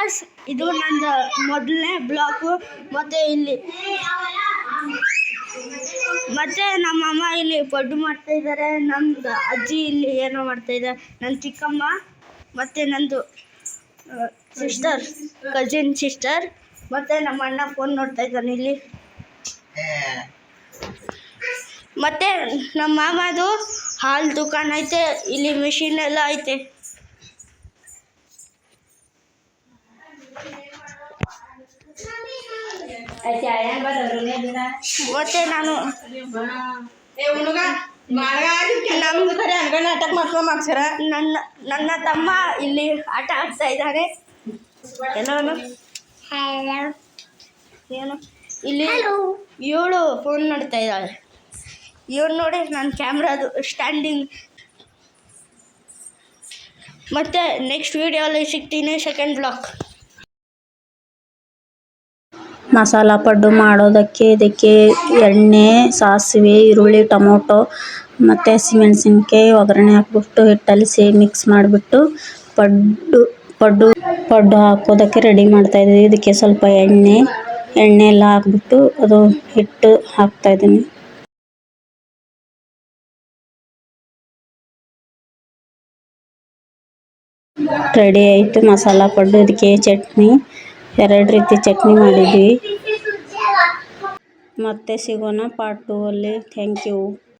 Viewers ಇದು ನಂದು ಮೊದಲನೇ ಬ್ಲಾಕು ಮತ್ತು ಇಲ್ಲಿ ಮತ್ತೆ ನಮ್ಮ ಅಮ್ಮ ಇಲ್ಲಿ ಪಡ್ಡು ಮಾಡ್ತಾ ಇದ್ದಾರೆ ನಮ್ದು ಅಜ್ಜಿ ಇಲ್ಲಿ ಏನೋ ಮಾಡ್ತಾ ಇದ್ದಾರೆ ನನ್ನ ಚಿಕ್ಕಮ್ಮ ಮತ್ತು ನಂದು ಸಿಸ್ಟರ್ ಕಜಿನ್ ಸಿಸ್ಟರ್ ಮತ್ತು ನಮ್ಮ ಅಣ್ಣ ಫೋನ್ ನೋಡ್ತಾ ಇದ್ದಾನೆ ಇಲ್ಲಿ. ಮತ್ತೆ ನಮ್ಮ ಮಾಮದು ಹಾಲು ದುಕಾನ್ ಐತೆ. ಇಲ್ಲಿ ಮಿಷಿನ್ ಎಲ್ಲ ಐತೆ. ಮತ್ತೆ ನಾನು ನಾಟಕ ಮಾಡ್ಕೊ ಮಾಕ್ಸರ ನನ್ನ ನನ್ನ ತಮ್ಮ ಇಲ್ಲಿ ಆಟ ಆಡ್ತಾ ಇದ್ದಾನೆ ಏನೋನು ಏನು ಇಲ್ಲಿ ಏಳು ಫೋನ್ ನೋಡ್ತಾ ಇದ್ದಾಳೆ. ಇವ್ರು ನೋಡಿ ನನ್ನ ಕ್ಯಾಮ್ರಾದು ಸ್ಟ್ಯಾಂಡಿಂಗ್ ಮತ್ತೆ ನೆಕ್ಸ್ಟ್ ವೀಡಿಯೋಲಿ ಸಿಗ್ತೀನಿ ಸೆಕೆಂಡ್ ಬ್ಲಾಕ್ ಮಸಾಲ ಪಡ್ಡು ಮಾಡೋದಕ್ಕೆ ಇದಕ್ಕೆ ಎಣ್ಣೆ, ಸಾಸಿವೆ, ಈರುಳ್ಳಿ, ಟೊಮೊಟೊ ಮತ್ತು ಹಸಿಮೆಣ್ಸಿನ್ಕಾಯಿ, ಒಗ್ಗರಣೆ ಹಾಕ್ಬಿಟ್ಟು ಹಿಟ್ಟಲ್ಲಿ ಸೇ ಮಿಕ್ಸ್ ಮಾಡಿಬಿಟ್ಟು ಪಡ್ಡು ಪಡ್ಡು ಪಡ್ಡು ಹಾಕೋದಕ್ಕೆ ರೆಡಿ ಮಾಡ್ತಾಯಿದ್ದೀವಿ ಇದಕ್ಕೆ ಸ್ವಲ್ಪ ಎಣ್ಣೆ ಎಣ್ಣೆ ಎಲ್ಲ ಹಾಕ್ಬಿಟ್ಟು ಅದು ಹಿಟ್ಟು ಹಾಕ್ತಾಯಿದ್ದೀನಿ ರೆಡಿ ಆಯಿತು ಮಸಾಲ ಪಡ್ಡು. ಇದಕ್ಕೆ ಚಟ್ನಿ. ಎರಡು ರೀತಿ ಚಟ್ನಿ ಮಾಡಿದ್ವಿ. ಮತ್ತೆ ಸಿಗೋಣ ಪಾರ್ಟ್ ಟೂ ಅಲ್ಲಿ. Thank you